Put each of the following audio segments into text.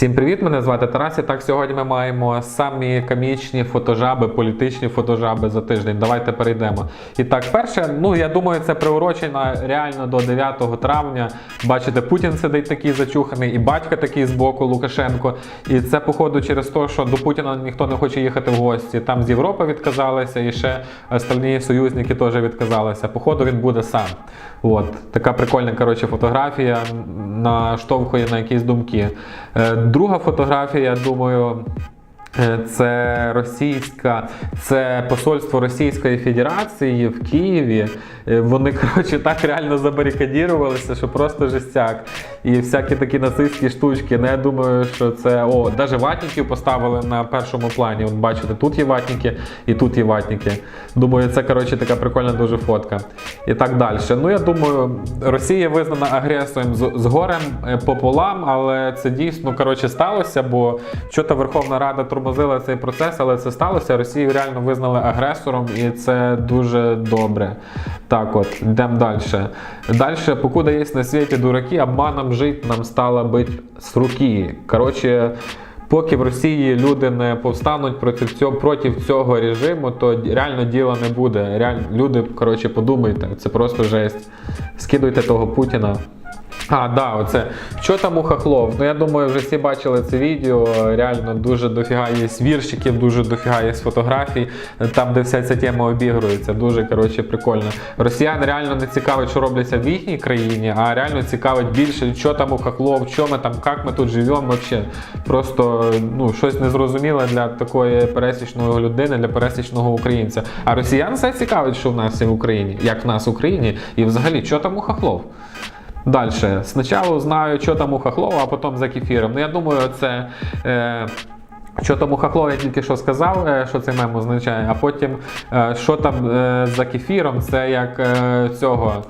Всім привіт! Мене звати Тарас. І так сьогодні ми маємо самі комічні фотожаби, політичні фотожаби за тиждень. Давайте перейдемо. І так, перше, ну я думаю, це приурочено реально до 9 травня. Бачите, Путін сидить такий зачуханий, і батька такий з боку Лукашенко. І це, походу, через те, що до Путіна ніхто не хоче їхати в гості. Там з Європи відказалися, і ще остальні союзники теж відказалися. Походу, він буде сам. От така прикольна коротше, фотографія наштовхує на якісь думки. Друга фотографія, я думаю. Е, Це російська, це посольство Російської Федерації в Києві. Е, Вони коротше так реально забарикадірувалися, що просто жестяк. І всякі такі нацистські штучки. Ну я думаю, що це о, навіть ватників поставили на першому плані. От бачите, тут є ватники і тут є ватники. Думаю, це коротше така прикольна дуже фотка. І так далі. Ну я думаю, Росія визнана агресором з, з горем е, пополам, але це дійсно коротше сталося, бо що-то Верховна Рада тормозила цей процес, але це сталося. Росію реально визнали агресором, і це дуже добре. Так от, йдемо далі. Далі, покуда є на світі дураки, обманом жить нам стало бить з руки. Коротше. Поки в Росії люди не повстануть проти цього проти цього режиму, то реально діла не буде. Реально, люди, коротше, подумайте, це просто жесть. Скидуйте того Путіна. А, да, оце. Що там у Хохлов? Ну я думаю, вже всі бачили це відео. Реально дуже дофіга є віршиків, дуже дофіга є фотографій, там, де вся ця тема обігрується. Дуже коротше прикольно. Росіян реально не цікавить, що робляться в їхній країні, а реально цікавить більше, що там у Хохлов, що ми там, як ми тут живемо вообще. Просто ну, щось незрозуміле для такої пересічної людини, для пересічного українця. А росіян все цікавить, що в нас є в Україні, як в нас в Україні, і взагалі, що там у Хохлов. Далі. Спочатку знаю, що там у Хохлова, а потім за кефіром. Ну, я думаю, це. Е, що там у Хохлова я тільки що сказав, е, що цей мем означає, а потім, е, що там е, за кефіром, це як цього.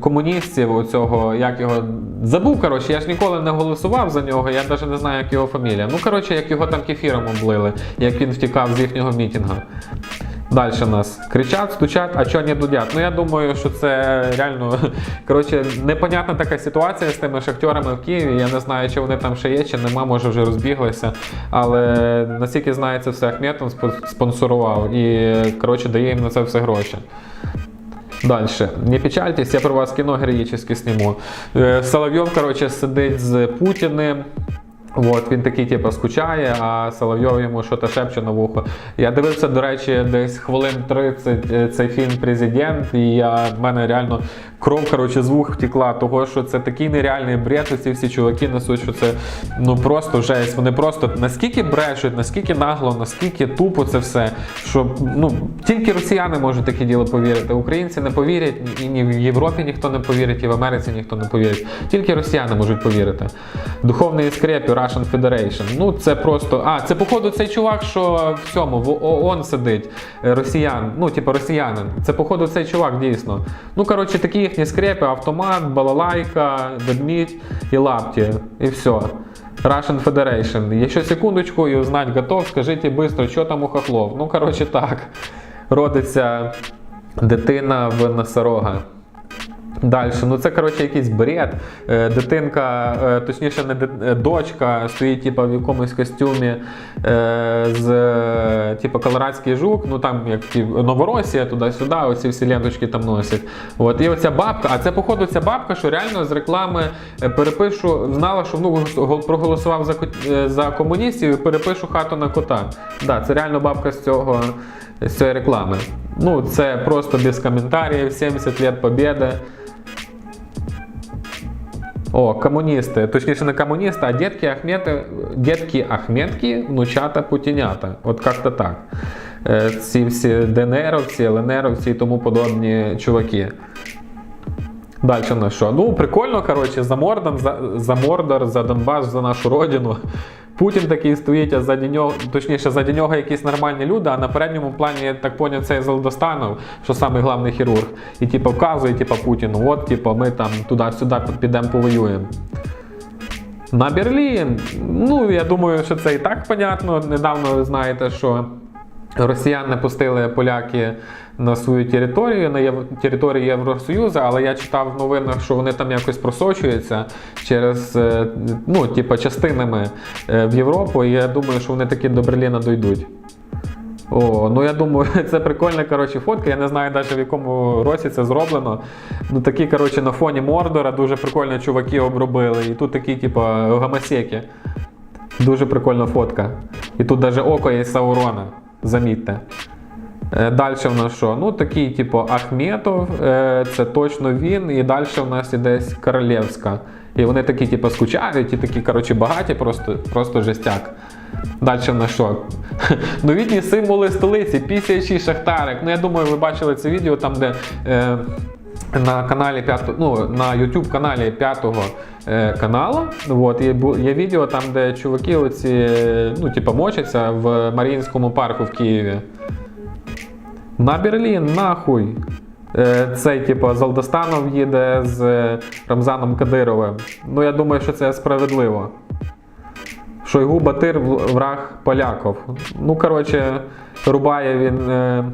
Комуністів, оцього, як його забув, коротше, я ж ніколи не голосував за нього, я навіть не знаю, як його фамілія. Ну, коротше, як його там кефіром облили, як він втікав з їхнього мітингу. Далі нас кричать, стучать, а чого не дудять? Ну я думаю, що це реально коротше, непонятна така ситуація з тими шахтерами в Києві. Я не знаю, чи вони там ще є, чи нема, може вже розбіглися. Але наскільки знає, це все Ахметов спонсорував і коротше дає їм на це все гроші. Дальше. Не печальтесь, я про вас кіно героїчне зніму. Е, Соловйов, коротше, сидить з Путіним. От, він такий, типу, скучає, а Соловйов йому щось шепче на вухо. Я дивився, до речі, десь хвилин 30 е, цей фільм Президент, і я, в мене реально кров коротше, з вух втекла, того що це такий нереальний бред, ці всі чуваки несуть, що це ну просто жесть. Вони просто наскільки брешуть, наскільки нагло, наскільки тупо це все, що ну, тільки росіяни можуть таке діло повірити. Українці не повірять, і ні в Європі ніхто не повірить, і в Америці ніхто не повірить. Тільки росіяни можуть повірити. Духовний скрепі Russian Federation. Ну це просто. А, це походу цей чувак, що в цьому в ООН сидить. е, Росіян, ну, типу росіянин. Це походу цей чувак дійсно. Ну, коротше, такі їхні скрепи, автомат, балалайка, ведмідь і лапті. І все. Russian Federation. Якщо секундочку і узнать готов, скажіть швидко, що там у хохлов. Ну, коротше, так. Родиться дитина в носорога. Далі, ну це коротше якийсь бред. Е, Дитинка, е, точніше, не е, дочка стоїть типу, в якомусь костюмі з типу, Колорадський жук, ну там як ті, Новоросія, туди-сюди, оці всі ленточки там носять. От, і оця бабка, а це, походу, ця бабка, що реально з реклами перепишу, знала, що внук проголосував за, за комуністів і перепишу хату на кота. Да, це реально бабка з цього з цієї реклами. Ну, це просто без коментарів, 70 лет победи. О, комуністи, точніше не комуністи, а дітки Ахмети, дітки Ахметки, внучата Путінята. От як-то так. Ці всі ДНРовці, ЛНРовці і тому подобні чуваки. Далі на що? Ну, прикольно, коротше, за Мордор, за, за Мордор, за Донбас, за нашу родину. Путін такий стоїть, а ззаді нього, точніше, ззаді нього якісь нормальні люди, а на передньому плані, я так поняв, цей Золодостанов, що самий главний хірург. І типу, вказує типу, Путіну, от, типу, ми там туди-сюди підемо повоюємо. На Берлін. Ну, я думаю, що це і так понятно. Недавно ви знаєте, що Росіян не пустили поляки на свою територію, на територію Євросоюзу, але я читав в новинах, що вони там якось просочуються через е, ну, типа, частинами е, в Європу, і я думаю, що вони таки до Берліна дойдуть. О, ну я думаю, це прикольна коротше, фотка. Я не знаю навіть в якому році це зроблено. Ну такі, коротше, на фоні Мордора дуже прикольно чуваки обробили. І тут такі, типу, гамасеки. Дуже прикольна фотка. І тут навіть око є Саурона. Замітьте. Е, Далі в нас що? Ну, такий, типу, Ахметов, е, це точно він. І далі в нас іде Королевська. І вони такі, типу, скучають, і такі, коротше, багаті, просто, просто жестяк. Далі в нас що? Новітні символи столиці, пісячий шахтарик. Ну, я думаю, ви бачили це відео там, де. Е, на каналі п'ятого, ну на YouTube каналі п'ятого е, каналу. От, є, є відео там, де чуваки оці, е, ну, типу, мочаться в Маріїнському парку в Києві. На Берлін, нахуй. Е, Цей, типу, Залдостанов їде з е, Рамзаном Кадировим. Ну, я думаю, що це справедливо. Шойгу Батир враг поляков. Ну, коротше, рубає він. Е,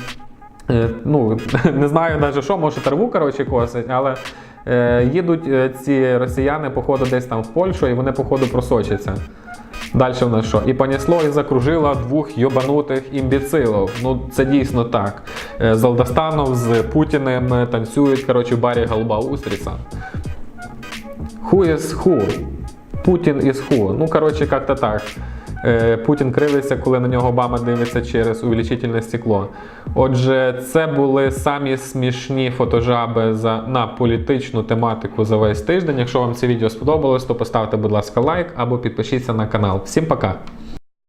ну, не знаю навіть що, може траву коротше, косить, але е, їдуть е, ці росіяни, походу, десь там в Польщу, і вони, походу, просочаться. Далі в нас що? І понесло і закружило двох йобанутих імбіцилів. Ну, це дійсно так. Е, Залдастанов з Путіним е, танцюють, коротше, в барі Голба Устріца. Who is who? Путін is who? Ну, коротше, як-то так. Е, Путін кривиться, коли на нього Обама дивиться через увеличительне стекло. Отже, це були самі смішні фотожаби за, на політичну тематику за весь тиждень. Якщо вам це відео сподобалось, то поставте, будь ласка, лайк або підпишіться на канал. Всім пока!